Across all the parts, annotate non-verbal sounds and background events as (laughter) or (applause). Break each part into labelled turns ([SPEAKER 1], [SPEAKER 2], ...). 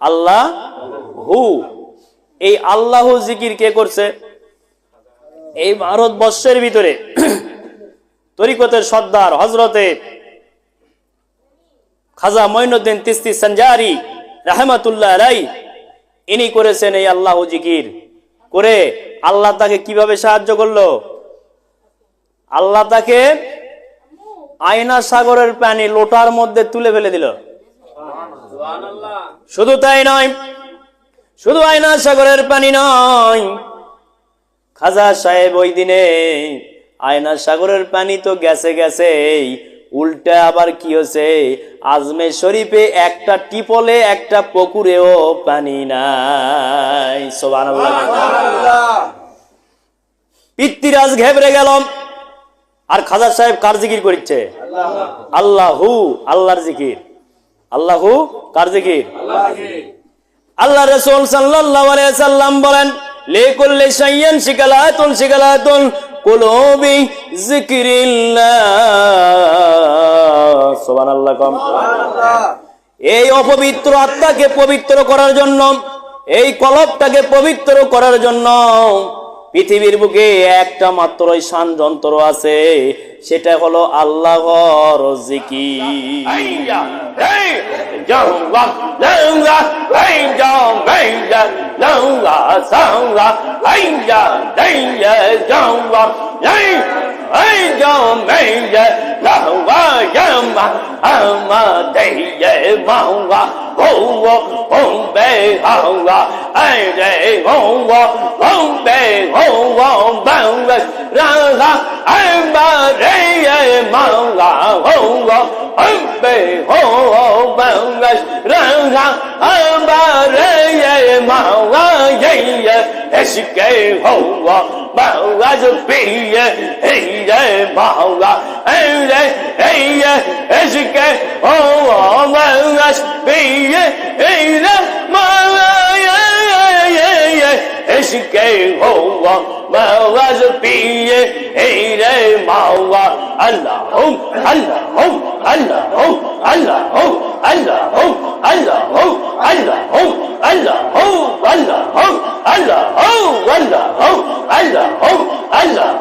[SPEAKER 1] আল্লাহ হু। এই আল্লাহ জিকির কে করছে? এই ভারতবর্ষের ভিতরে। (clears throat) তরিকতের সর্দার হজরতে খাজা মঈনুদ্দিন তিস্তি সঞ্জারি রাহমাতুল্লাহ রাই ইনি করেছেন এই আল্লাহ জিকির। করে আল্লাহ তাকে কীভাবে সাহায্য করল? আল্লাহ তাকে আয়না সাগরের পানি লোটার মধ্যে তুলে ফেলে দিল। শুধু তাই নয় শুধু আয়না সাগরের পানি নয় খাজা সাহেব ওই দিনে আয়না সাগরের পানি তো গেছে গেছে উল্টা আবার কি হয়েছে? আজমে শরীফে একটা টিপলে একটা পুকুরেও পানি নাই। সোবান পিতৃরাজ ঘেবড়ে গেল। আর খাজা সাহেব কার জিকির করছে আল্লাহু আল্লাহর জিকির। আল্লাহু কার জিকির? আল্লাহ রসুল সাল্লাল্লাহু আলাইহি সাল্লাম বলেন লিকুল্লি শাইইন শিকালাতুন শিকালাতুন কুলুবি যিকরিল্লাহ। সুবহানাল্লাহ কম। এই অপবিত্র আত্মাকে পবিত্র করার জন্য এই কলবটাকে পবিত্র করার জন্য পৃথিবীর বুকে একটা মাত্র শান যন্ত্র আছে সেটা হলো আল্লাহর 哎
[SPEAKER 2] 呀，没人老啊呀嘛，啊嘛得也忙啊，红我红背红啊，哎得红我红背红我忙啊，让他
[SPEAKER 1] 哎嘛得也忙啊，红我红背红我。bangaj ranga ambare mawa ye eske hoa bangaj piye ye mawa ere ye eske hoa bangaj piye ere mawa bağlacı biye, eyye bağla,
[SPEAKER 2] Allah'ım, Allah'ım, Allah'ım, Allah'ım, Allah'ım, Allah'ım, Allah'ım, Allah'ım, Allah'ım, Allah'ım,
[SPEAKER 1] Allah'ım, Allah'ım, Allah'ım, Allah'ım,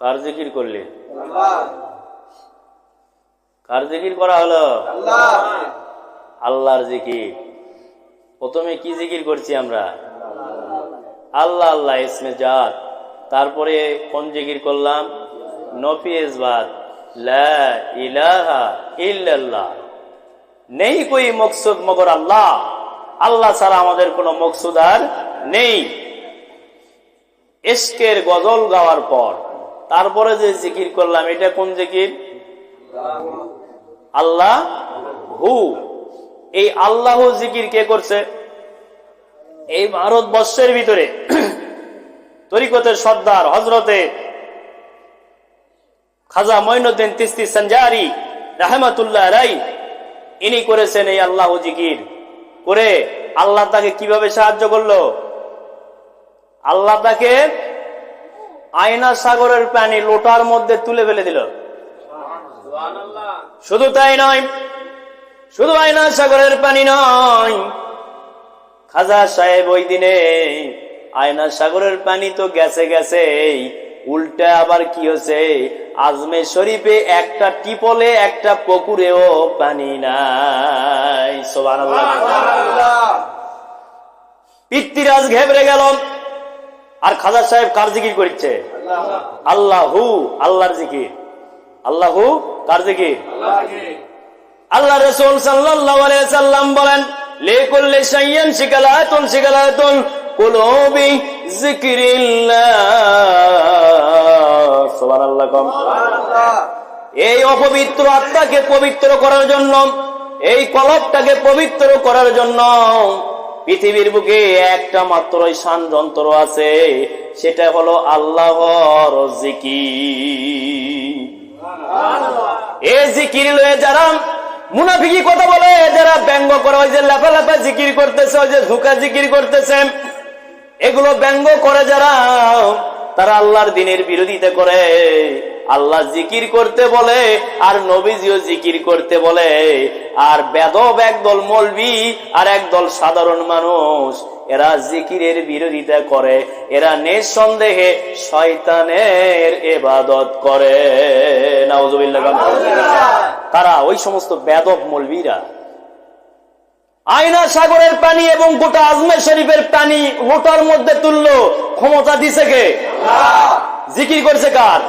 [SPEAKER 1] কার জিকির করলে? কার জিকির করা হলো? আল্লাহর জিকির। প্রথমে কি জিকির করছি আমরা? আল্লাহ আল্লাহ ইসমে জাত। তারপরে কোন জিকির করলাম? নফি ইসবাত ইল্লাল্লাহ। নেই কই মকসুদ মগর আল্লাহ। আল্লাহ ছাড়া আমাদের কোনো মকসুদ আর নেই। এসকের গজল গাওয়ার পর তারপরে যে জিকির করলাম, এটা কোন জিকির? আল্লাহ হু। এই আল্লাহ জিকির কে করছে? এই ভারতবর্ষের ভিতরে (clears throat) তরিকতের সর্দার হজরতে খাজা মঈনুদ্দিন তিস্তি সঞ্জারি রাহমাতুল্লাহ রাই ইনি করেছেন এই আল্লাহ জিকির। করে আল্লাহ তাকে কীভাবে সাহায্য করল? আল্লাহ তাকে আয়না সাগরের পানি লোটার মধ্যে তুলে ফেলে দিল। শুধু তাই নয় শুধু আয়না সাগরের পানি নয় খাজা সাহেব ওই দিনে আয়না সাগরের পানি তো গেছে গেছে উল্টা আবার কি হচ্ছে আজমে শরীফে একটা টিপলে একটা পুকুরেও পানি নাই। সোবান পিতৃরাজ ঘেবড়ে গেল। আর খাজা সাহেব কার জিকির করছে? আল্লাহু, আল্লাহর জিকির। আল্লাহু, কার জিকির? আল্লাহ রসুল সাল্লাম বলেন এই অপবিত্র আত্মাকে পবিত্র করার জন্য, এই কলবটাকে পবিত্র করার জন্য পৃথিবীর বুকে একটা মাত্র শান যন্ত্র আছে, সেটা হলো আল্লাহর জিকির। এ জিকির লয়ে যারা মুনাফিকি কথা বলে, যারা ব্যঙ্গ করে, ওই যে লাফা লাফা জিকির করতেছে, ওই যে ঝুঁকা জিকির করতেছে, এগুলো ব্যঙ্গ করে যারা, তারা আল্লাহর দিনের বিরোধিতা করে। আল্লাহ জিকির করতে বলে, আর নবীজিও জিকির করতে বলে। আর বেদব একদল মলবি আর একদল সাধারণ মানুষ, এরা জিকিরের বিরোধিতা করে, এরা নিঃসন্দেহে শয়তানের এবাদত করে। তারা ওই সমস্ত বেদব মলবিরা। আয়না সাগরের পানি এবং গোটা আজমের শরীফের পানি লোটার মধ্যে তুললো। ক্ষমতা দিছে কে? জিকির করছে কার?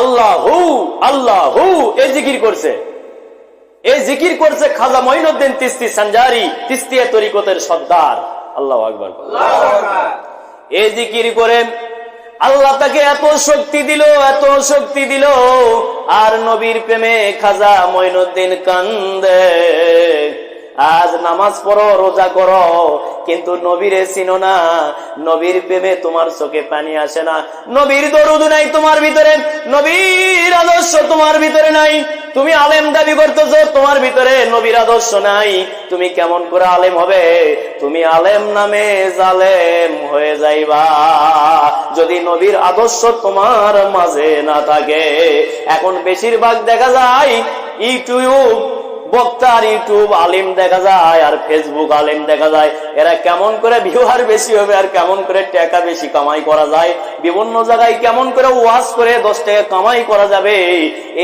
[SPEAKER 1] আল্লাহ হু আল্লাহ হু এই জিকির করছে। এই জিকির করছে খাজা মঈনুদ্দিন তিস্তি সঞ্জারি তিস্তিয়া তরিকতের সর্দার। আল্লাহ আকবর। এই জিকির করে আল্লাহ তাকে এত শক্তি দিল, এত শক্তি দিল, আর নবীর প্রেমে খাজা মঈনুদ্দিন কান্দে। আজ নামাজ পড়ো, রোজা করো। কিন্তু নবীরে চিনো না। নবীর প্রেমে তোমার চোখে পানি আসে না। নবীর দরুদ নাই তোমার ভিতরে। নবীর আদর্শ তোমার ভিতরে নাই। তুমি আলেম দাবি করতেছো, তোমার ভিতরে নবীর আদর্শ নাই। তুমি কেমন করে আলেম হবে? তুমি আলেম নামে জালেম হয়ে যাইবা। যদি নবীর আদর্শ তোমার মাঝে না থাকে, এখন বেশিরভাগ দেখা যায়, ইউটিউব বক্তার ইউটিউব আলিম দেখা যায় আর ফেসবুক আলিম দেখা যায়। এরা কেমন করে ভিউয়ার বেশি হবে আর কেমন করে টাকা বেশি কামাই করা যায়? বিভিন্ন জায়গায় কেমন করে ওয়াশ করে দশ টাকা কামাই করা যাবে?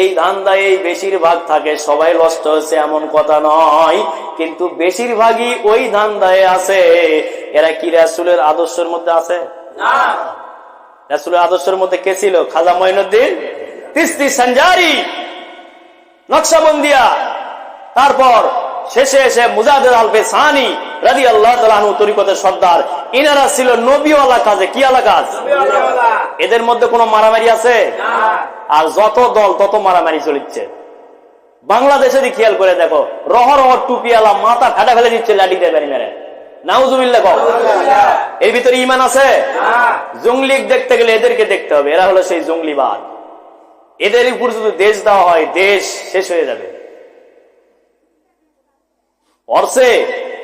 [SPEAKER 1] এই ধান্দায় এই বেশিরভাগ থাকে সবাই নষ্ট হচ্ছে এমন কথা নয়। কিন্তু বেশিরভাগই ওই ধান্দায় আছে। এরা কি রাসুলের আদর্শের মধ্যে আছে? রাসুলের আদর্শের মধ্যে কে ছিল? খাজা মঈনুদ্দিন? তিস্তি সঞ্জারি? নকশাবন্দিয়া? তারপর শেষে এসে মুজাদের আলফে সানি রাজি আল্লাহ তালু তরিকতের সর্দার। ইনারা ছিল নবীওয়ালা কাজে। কি আলা কাজ? এদের মধ্যে কোনো মারামারি আছে? আর যত দল তত মারামারি চলিচ্ছে। বাংলাদেশে যদি খেয়াল করে দেখো রহ রহ টুপিওয়ালা মাথা ফাটা ফেলে দিচ্ছে লাঠি দিয়ে বাড়ি মেরে। এর ভিতরে ইমান আছে? জঙ্গলিক দেখতে গেলে এদেরকে দেখতে হবে। এরা হলো সেই জঙ্গলিবাদ। এদের উপর যদি দেশ দেওয়া হয় দেশ শেষ হয়ে যাবে। অর্থে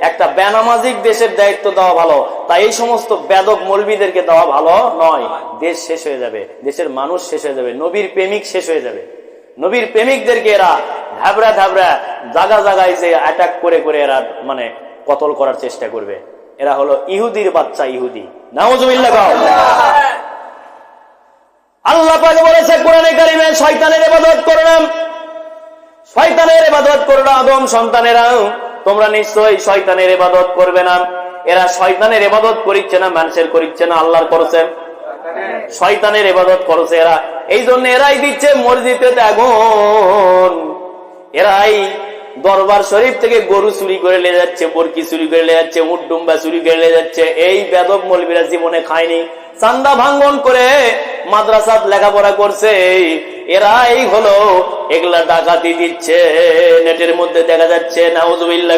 [SPEAKER 1] একটা বেনামাজিক দেশের দায়িত্ব দেওয়া ভালো, তাই এই সমস্ত বেদক মলবিদেরকে দেওয়া ভালো নয়। দেশ শেষ হয়ে যাবে, দেশের মানুষ শেষ হয়ে যাবে, নবীর প্রেমিক শেষ হয়ে যাবে। নবীর প্রেমিকদেরকে এরা ধাবড়া ধাবড়া জায়গা জায়গায় যে অ্যাটাক করে করে এরা মানে কতল করার চেষ্টা করবে। এরা হলো ইহুদির বাচ্চা ইহুদি। নাওজুবিল্লাহ গাও। আল্লাহ পাক কোরআনে কারিমে শয়তানের ইবাদত করো না। শয়তানের ইবাদত করো না, আদম সন্তানেরা তোমরা নিশ্চয়ই শয়তানের ইবাদত করবে না। এরা শয়তানের ইবাদত করিচ্ছে না, মানুষের করিচ্ছে না, আল্লাহর করছে। শয়তানের ইবাদত করছে এরা। এই জন্য এরাই দিচ্ছে মসজিদে আগুন। এরাই দরবার শরীফ থেকে গরু চুরি করে নিয়ে যাচ্ছে বরকি চুরি করে নিয়ে যাচ্ছে, উট ডুম্বা চুরি করে নিয়ে যাচ্ছে। এই বেদব মলবিরা জীবনে খায়নি। চান্দা ভাঙ্গন করে মাদ্রাসাত লেখাপড়া করছে। এরাই হলো এগুলা ডাকাতি দিচ্ছে, নেটের মধ্যে দেখা যাচ্ছে, নাউজুবিল্লাহ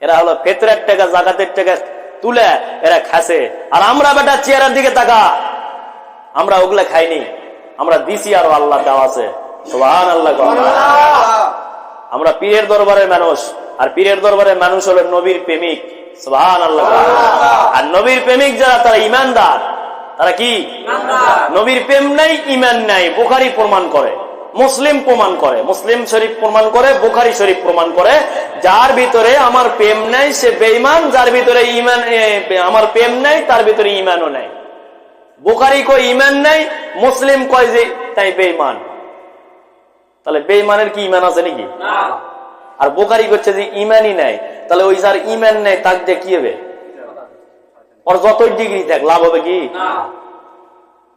[SPEAKER 1] এরা হলো ফেতরের টাকা, জাকাতের টাকা তুলে এরা খাসে আর আমরা বেটা চেয়ারের দিকে তাকা আমরা ওগুলা খাইনি। আমরা দিছি আর আল্লাহ দেওয়া আছে। আমরা পীরের দরবারের মানুষ। আর পীরের দরবারের মানুষ হলো নবীর প্রেমিক। সোহান আল্লাহ। আর নবীর প্রেমিক যারা, তারা ইমানদার। তারা কি? নবীর প্রেম নাই ইমান নাই বুখারি প্রমাণ করে মুসলিম প্রমাণ করে মুসলিম শরীফ প্রমাণ করে বুখারি শরীফ প্রমাণ করে যার ভিতরে আমার প্রেম নাই সে বেঈমান যার ভিতরে ইমান আমার প্রেম নাই তার ভিতরে ইমানও নাই। বুখারি কয় ইমান নাই মুসলিম কয় যে তাই বেঈমান। তাহলে বেঈমানের কি ইমান আছে নাকি? আর বোকারি করছে যে ইমানই নাই তাহলে ওই যার ইমান নেই তার যে কি হবে? ওর যতই ডিগ্রি থাক লাভ হবে কি?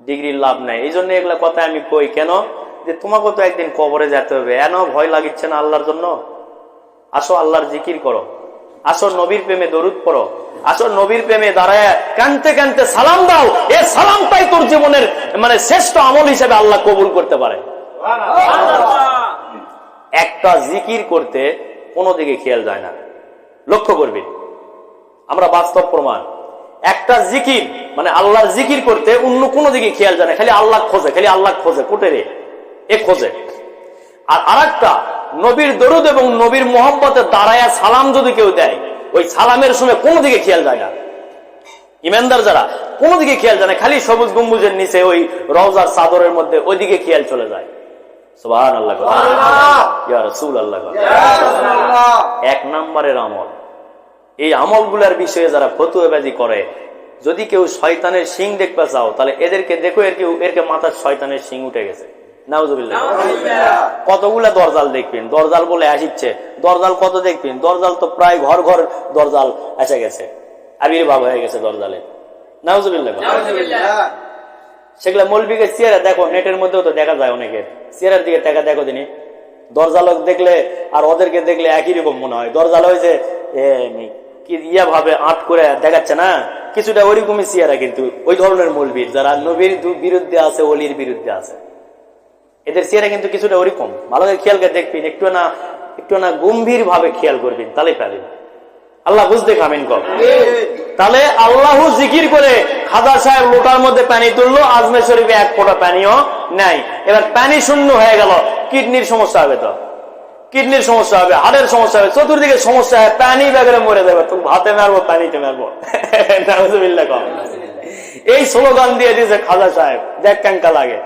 [SPEAKER 1] ডিগ্রির লাভ নাই। এই জন্য এগুলা কথা আমি কই কেন? যে তোমাকে তো একদিন কবরে যেতে হবে। এন ভয় লাগিচ্ছে না আল্লাহর জন্য? আসো আল্লাহর জিকির করো। আসো নবীর প্রেমে দরুদ পড়ো। আসো নবীর প্রেমে দাঁড়ায় কানতে কানতে সালাম দাও। এ সালামটাই তোর জীবনের মানে শ্রেষ্ঠ আমল হিসেবে আল্লাহ কবুল করতে পারে। একটা জিকির করতে কোনো দিকে খেয়াল যায় না। লক্ষ্য করবি। আমরা বাস্তব প্রমাণ। একটা জিকির মানে আল্লাহর জিকির করতে অন্য কোনো দিকে খেয়াল যায় না খালি আল্লাহ খোঁজে খালি আল্লাহ খোঁজে কোটে রে এ খোঁজে। আর আরেকটা নবীর দরুদ এবং নবীর মোহাম্মতে দাঁড়ায় সালাম যদি কেউ দেয় ওই সালামের সময় কোনো দিকে খেয়াল যায় না। ইমানদার যারা কোনো দিকে খেয়াল যায় না খালি সবুজ গম্বুজের নিচে ওই রওজার চাদরের মধ্যে ওইদিকে খেয়াল চলে যায়। সুবহান আল্লাহ আল্লাহ এক নম্বরের আমল। এই আমলগুলার বিষয়ে যারা ফতুয়াবাজি করে যদি কেউ শয়তানের শিং দেখতে চাও তাহলে এদেরকে দেখো এর কেউ এরকে মাথার শয়তানের শিং উঠে গেছে। কতগুলা দরজাল দেখবেন? দরজাল বলে আসিচ্ছে। দরজাল কত দেখবেন? দরজাল তো প্রায় ঘর ঘর দরজাল এসে গেছে। আবির্ভাব হয়ে গেছে দরজালে। নাউজুবিল্লাহ। সেগুলা মৌলবিকে চেয়ারে দেখো নেটের মধ্যেও তো দেখা যায় অনেকের। চেয়ারের দিকে দেখা দেখো তিনি। দরজালক দেখলে আর ওদেরকে দেখলে একই রকম মনে হয়। দরজাল হয়েছে গম্ভীর ভাবে খেয়াল করবেন তাহলে আল্লাহ বুঝতে খামেন কম তাহলে আল্লাহ জিকির করে খাজা সাহেব লোটার মধ্যে পানি তুললো আজমের শরীফে এক ফোঁটা পানিও নাই। এবার পানি শূন্য হয়ে গেল, কিডনির সমস্যা হবে তো। কিডনির সমস্যা হবে হাড়ের সমস্যা হবে চতুর্দিকে সমস্যা হয় পানি ব্যাগরে মরে যাবে তুমি ভাতে মারবো পানিতে মারবো। (laughs) এই স্লোগান দিয়ে দিয়েছে খাজা সাহেব দেখ কেঙ্কা লাগে।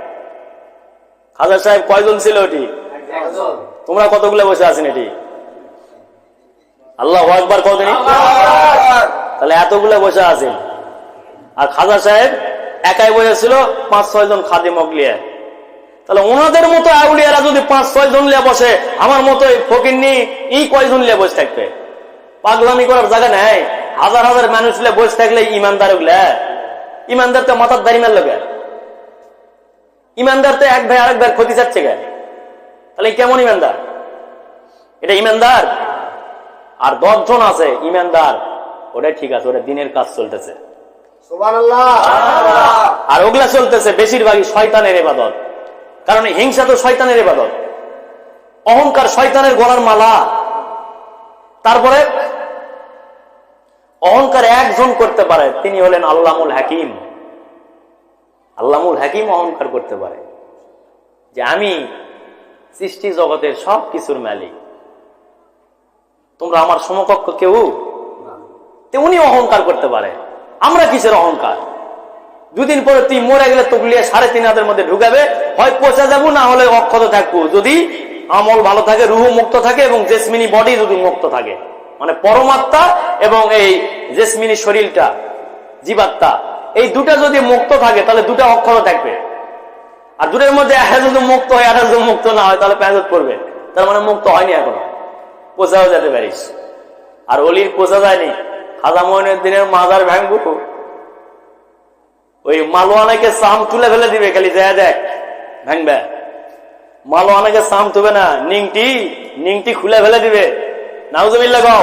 [SPEAKER 1] খাজা সাহেব কয়জন ছিল ওটি তোমরা কতগুলো বসে আছেন এটি? আল্লাহ একবার কতদিন তাহলে এতগুলো বসে আছেন। আর খাজা সাহেব একাই বসেছিল পাঁচ ছয় জন খাদি মগলিয়া তাহলে ওনাদের মতো আউলিয়ারা যদি পাঁচ ছয় জন লিয়া বসে আমার মতো ফকিরনি ই কয়জন লিয়া বসে থাকবে? পাগলামি করার জায়গা নেই। হাজার হাজার মানুষ লিয়া বসে থাকলে ইমানদার ওগুলা ইমানদার তো মাথার দাড়ি মারল গে ইমানদার তো এক ভাই আরেক ভাই ক্ষতি চাচ্ছে গে তাহলে কেমন ইমানদার? এটা ইমানদার? আর দশজন আছে ইমানদার। ওটা ঠিক আছে ওটা দিনের কাজ চলতেছে। আর ওগুলা চলতেছে বেশিরভাগই শয়তানের এবাদত কারণ হিংসা তো শয়তানের এবাদত অহংকার শয়তানের গলার মালা। তারপরে, অহংকার একজন করতে পারে, তিনি হলেন আল্লামুল হাকিম। আল্লামুল হাকিম অহংকার করতে পারে। যে আমি সৃষ্টি জগতের সব কিছুর মালিক। তোমরা আমার সমকক্ষ কেউ? উনি অহংকার করতে পারে। আমরা কিসের অহংকার? দুদিন পরে তুই মরে গেলে তুকলিয়ে সাড়ে তিন হাতের মধ্যে ঢুকাবে। হয় পচে যাব, না হলে অক্ষত থাকব। যদি আমল ভালো থাকে, রুহু মুক্ত থাকে এবং জেসমিনি বডি যদি মুক্ত থাকে। মানে পরমাত্মা এবং এই জেসমিনি শরীরটা, জীবাত্মা, এই দুটা যদি মুক্ত থাকে, তাহলে দুটা অক্ষর থাকবে। আর দুটোর মধ্যে একটা যদি মুক্ত হয় একটা যদি মুক্ত না হয়, তাহলে প্যাঁচত করবে। তার মানে মুক্ত হয়নি এখনও। পোষাও যেতে পারিস। আর অলির পোষা যায়নি। খাজা মোহনের দিনের মাজার ভাঙবো ওই মালোয়ানাকে সাম তুলে ফেলে দিবে, খালি যায় দেখ, ভাঙবে। মালোয়ানাকে সাম তুবে না, নিংটি নিংটি খুলে ফেলে দিবে। নাউজুবিল্লাহ গাও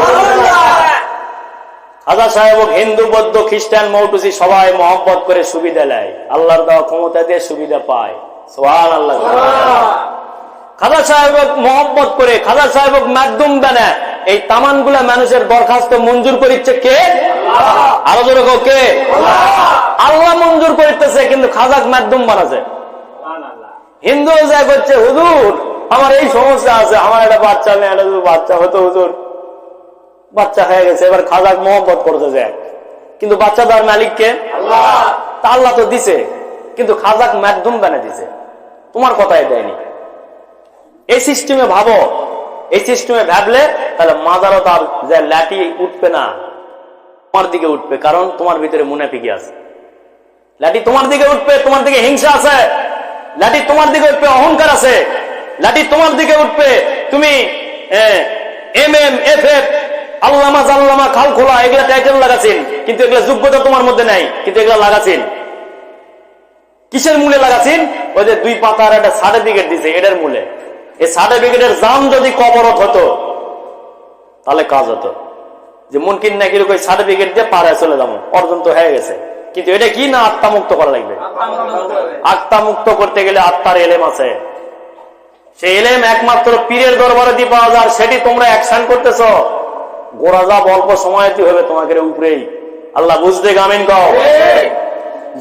[SPEAKER 1] খাজা সাহেব হিন্দু, বৌদ্ধ, খ্রিস্টান, মৌটুসি সবাই মহব্বত করে সুবিধা নেয়। আল্লাহর দেওয়া ক্ষমতা দিয়ে সুবিধা পায়। সোহান আল্লাহ খাজা সাহেব মহব্বত করে খাজা সাহেব মাধ্যম দেনে এই তামানগুলা মানুষের দরখাস্ত মঞ্জুর করিচ্ছে কে? আরও জোরে কে? আল্লাহ। মঞ্জুর করিতেছে কিন্তু খাজাক মাধ্যম বানাছে। হিন্দু যা করছে হুজুর আমার এই সমস্যা আছে আমার একটা বাচ্চা একটা যদি বাচ্চা হতো হুজুর বাচ্চা হয়ে গেছে এবার খাজাক মহব্বত করতে যায় কিন্তু বাচ্চা দেওয়ার মালিককে তা আল্লাহ তো দিছে কিন্তু খাজাক মাধ্যম বানা দিছে। তোমার কথাই দেয়নি। এই সিস্টেমে ভাবো, এই সিস্টেমে ভাবলে তাহলে মাজারও তার যে লাঠি উঠবে না, তোমার দিকে উঠবে, কারণ তোমার ভিতরে মুনাফিকি আছে। লাঠি তোমার দিকে উঠবে, তোমার দিকে হিংসা আছে। লাঠি তোমার দিকে উঠবে, অহংকার আছে। লাঠি তোমার দিকে উঠবে, তুমি এম এম এফ এফ আল্লামা জাল্লামা খাল খোলা এগুলা টাইটেল লাগাছেন কিন্তু এগুলা যোগ্যতা তোমার মধ্যে নাই, কিন্তু এগুলা লাগাছেন কিসের মূলে লাগাছেন ওই যে দুই পাতার একটা সার্টিফিকেট দিছে, এটার মূলে। এই সার্টিফিকেটের দাম যদি কবরত হতো তাহলে কাজ হতো। যে মন কিন না কীরকম সার্টিফিকেট দিয়ে পাড়ে চলে যাব। অর্জন তো হয়ে গেছে। কিন্তু এটা কি না আত্মা মুক্ত করা লাগবে? আত্মা মুক্ত করতে গেলে আত্মার এলেম আছে। সেই এলেম একমাত্র পীরের দরবারে দিয়ে পাওয়া যায়। সেটি তোমরা অ্যাকশন করতেছ। গোড়া যা অল্প সময়তে হবে তোমাকে উপরেই। আল্লাহ বুঝতে গামিন কও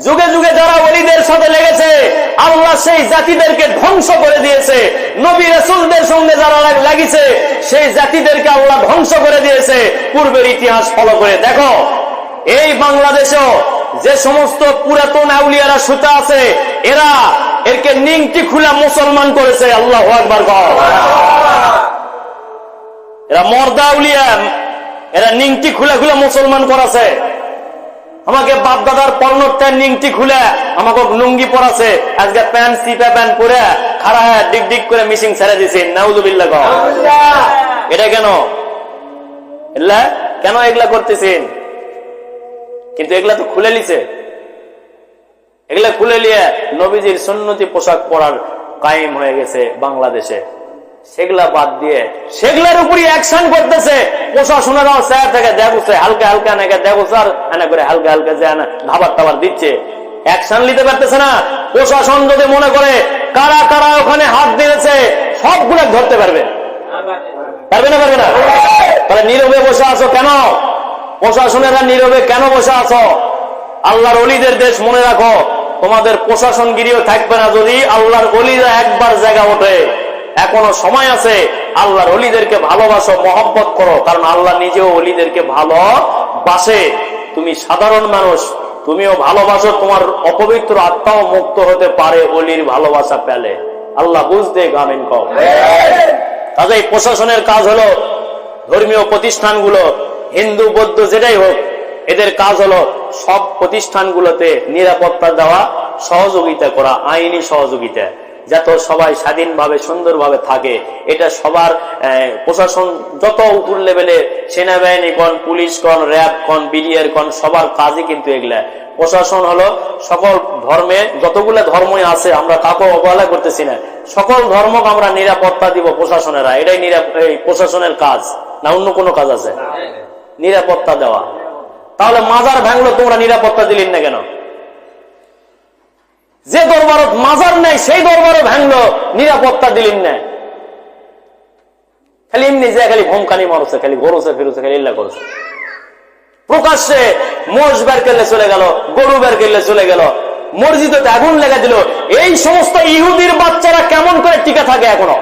[SPEAKER 1] যুগে যুগে যারা অলিদের সাথে সেই জাতিদেরকে ধ্বংস করে দিয়েছে। নবী রসুলদের সঙ্গে যারা লাগিছে, সেই জাতিদেরকে আল্লাহ ধ্বংস করে দিয়েছে। পূর্বের ইতিহাস ফলো করে। দেখো, এই বাংলাদেশেও যে সমস্ত পুরাতন আউলিয়ারা সুতা আছে, এরা এরকে নিংটি খুলা মুসলমান করেছে। আল্লাহ আকবার কও। এরা মর্দা আউলিয়া, এরা নিংটি খুলা খুলা মুসলমান করাছে। আমাকে বাপ দাদার পর্ণটা নিংটি খুলে আমাকে লুঙ্গি পরাছে। আজকে প্যান্ট সিপা প্যান্ট পরে খাড়া হ্যাঁ ডিক ডিক করে মিশিং ছেড়ে দিছে। নাউজুবিল্লাহ কও। এটা কেন? এগুলা কেন এগুলা করতেছেন? কিন্তু এগুলা তো খুলে লিছে এগুলা খুলে নিয়ে নবীজির সুন্নতি পোশাক পরার কায়েম হয়ে গেছে বাংলাদেশে। সেগুলা বাদ দিয়ে সেগুলার উপরই অ্যাকশন করতেছে। প্রশাসনেরাও স্যার থেকে দেখছে হালকা হালকা নাকি দেখছে আর এনে করে হালকা হালকা যে খাবার টাবার দিচ্ছে। অ্যাকশন নিতে পারতেছে না। প্রশাসন যদি মনে করে কারা কারা ওখানে হাত দিয়েছে, সবগুলো ধরতে পারবে। পারবে না পারবে না? তাহলে নীরবে বসে আছো কেন? প্রশাসনেরা নীরবে কেন বসে আছো? আল্লাহর অলিদের দেশ মনে রাখো, তোমাদের প্রশাসনগিরিও থাকবে না যদি আল্লাহর অলিরা একবার জায়গা ওঠে। এখনও সময় আছে, আল্লাহর অলিদেরকে ভালোবাসো, মহব্বত করো, কারণ আল্লাহ নিজেও অলিদেরকে ভালোবাসে। তুমি সাধারণ মানুষ, তুমিও ভালোবাসো, তোমার অপবিত্র আত্মাও মুক্ত হতে পারে অলির ভালোবাসা পেলে। আল্লাহ বুঝতে গামিন কম কাজে প্রশাসনের কাজ হলো ধর্মীয় প্রতিষ্ঠানগুলো, হিন্দু, বৌদ্ধ, যেটাই হোক, এদের কাজ হলো সব প্রতিষ্ঠানগুলোতে নিরাপত্তা দেওয়া, সহযোগিতা করা, আইনি সহযোগিতা। যাতে সবাই স্বাধীনভাবে সুন্দরভাবে থাকে এটা সবার প্রশাসন যত উপর লেভেলে সেনাবাহিনী কন পুলিশ কন র্যাব কন বিডিআর কন সবার কাজই কিন্তু এগুলা। প্রশাসন হলো সকল ধর্মে যতগুলো ধর্মই আছে আমরা কাউকে অবহেলা করতেছি না। সকল ধর্মকে আমরা নিরাপত্তা দিব প্রশাসনেরা এটাই এই প্রশাসনের কাজ না অন্য কোনো কাজ আছে? নিরাপত্তা দেওয়া। তাহলে মাজার ভাঙলো তোমরা নিরাপত্তা দিলেন না কেন? যে দরবারত মাজার নেই, সেই দরবারও ভাঙলো, নিরাপত্তা দিলেন না। খালি এমনি যে খালি ভমকানি মারছে, খালি ঘরছে, ফিরছে, খালি ইল্লা করছে। প্রকাশ্যে মোষ বের করলে চলে গেল, গরু বের করলে চলে গেল মসজিদে আগুন লেগে দিল। এই সমস্ত ইহুদির বাচ্চারা কেমন করে টিকে থাকে এখনও?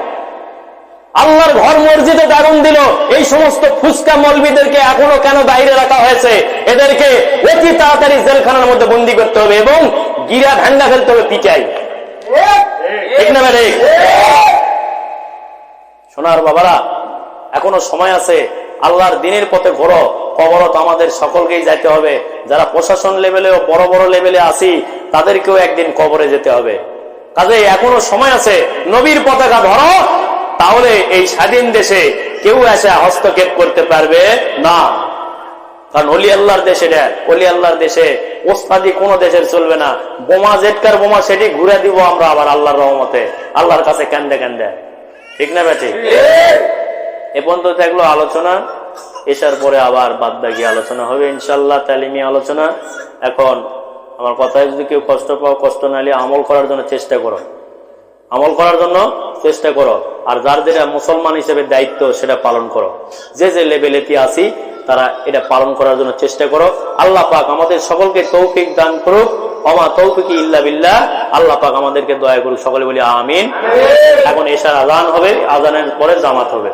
[SPEAKER 1] আল্লাহর ঘর মসজিদে আগুন দিল, এই সমস্ত ফুসকা মলবিদেরকে এখনও কেন বাইরে রাখা হয়েছে? এদেরকে অতি তাড়াতাড়ি জেলখানার মধ্যে বন্দি করতে হবে এবং গিরা ভাঙ্গা ফেলতে হবে পিটাই ঠিক না ভাই? সোনার বাবারা, এখনও সময় আছে, আল্লাহর দিনের পথে ঘোরো কবরও তো আমাদের সকলকেই যেতে হবে। যারা প্রশাসন লেভেলে ও বড় বড় লেভেলে আসি তাদেরকেও একদিন কবরে যেতে হবে। কাজে এখনও সময় আছে, নবীর পতাকা ধরো, তাহলে এই স্বাধীন দেশে কেউ এসে হস্তক্ষেপ করতে পারবে না। কারণ অলি আল্লাহর দেশে এটা অলি আল্লাহর দেশে ওস্তাদি কোনো দেশের চলবে না। বোমা জেটকার বোমা সেটি ঘুরে দিব আমরা আবার আল্লাহর রহমতে। আল্লাহর কাছে কান্দে কান্দে। ঠিক না বেটি? এ পর্যন্ত থাকল আলোচনা। এসার পরে আবার বাদ বাকি আলোচনা হবে ইনশাল্লাহ তালিমি আলোচনা। এখন আমার কথায় যদি কেউ কষ্ট পাও, কষ্ট নালে আমল করার জন্য চেষ্টা করো। আমল করার জন্য চেষ্টা করো। আর যার যেটা মুসলমান হিসেবে দায়িত্ব, সেটা পালন করো। যে যে লেভেলেতে আসি তারা এটা পালন করার জন্য চেষ্টা করো। আল্লাহ পাক আমাদের সকলকে তৌফিক দান করুক। অমা তৌফিক ইল্লা বিল্লাহ। আল্লাহ পাক আমাদেরকে দয়া করুক। সকলে বলি আমিন। এখন এশার আজান হবে। আজানের পরে জামাত হবে।